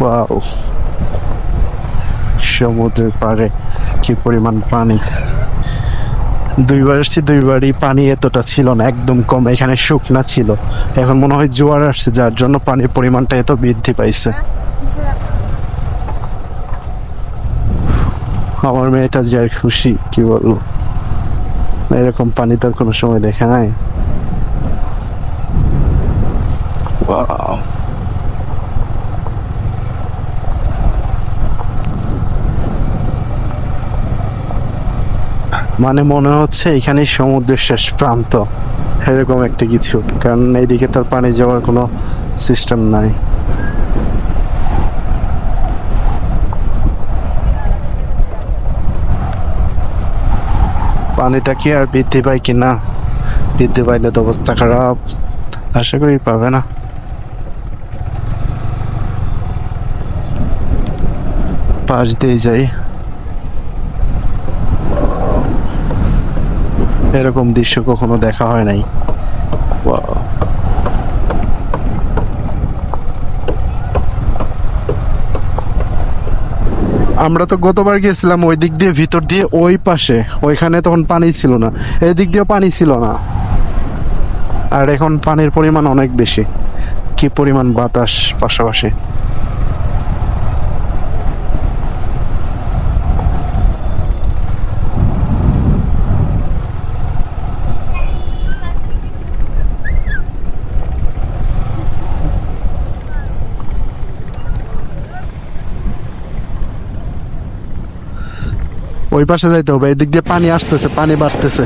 Wow সমুদ্রের পাড়ে কি পরিমাণ পানি? দুইবার এসছি দুইবারই পানি এতটা ছিল না, একদম কম। এখানে শুকনা ছিল। এখন মনে হয় জোয়ার আসছে, যার জন্য পানির পরিমাণটা এত বৃদ্ধি পাইছে। আমার মেয়েটা যার খুশি, কি বলব? এরকম পানি তো আর কোনো সময় দেখে নাই। Wow. মানে মনে হচ্ছে এখানে সমুদ্রের শেষ প্রান্ত। এরকম একটা কিছু, কারণ এইদিকে তোর পানি যাওয়ার কোনো সিস্টেম নাই। পানিটা কি আর বৃদ্ধি পায় কি না? বৃদ্ধি পাইলে তো অবস্থা খারাপ। আশা করি পাবে না। পাশ দিয়ে যাই। এরকম দৃশ্য কখনো দেখা হয় নাই. আমরা তো গতবার গিয়েছিলাম ওই দিক দিয়ে ভিতর দিয়ে ওই পাশে। ওইখানে তখন পানি ছিল না। এই দিক দিয়েও পানি ছিল না। আর এখন পানির পরিমাণ অনেক বেশি। কি পরিমাণ বাতাস পাশাপাশি। ওই পাশে যাইতে হবে এদিক দিয়ে পানি আসতেছে পানি বাড়তেছে।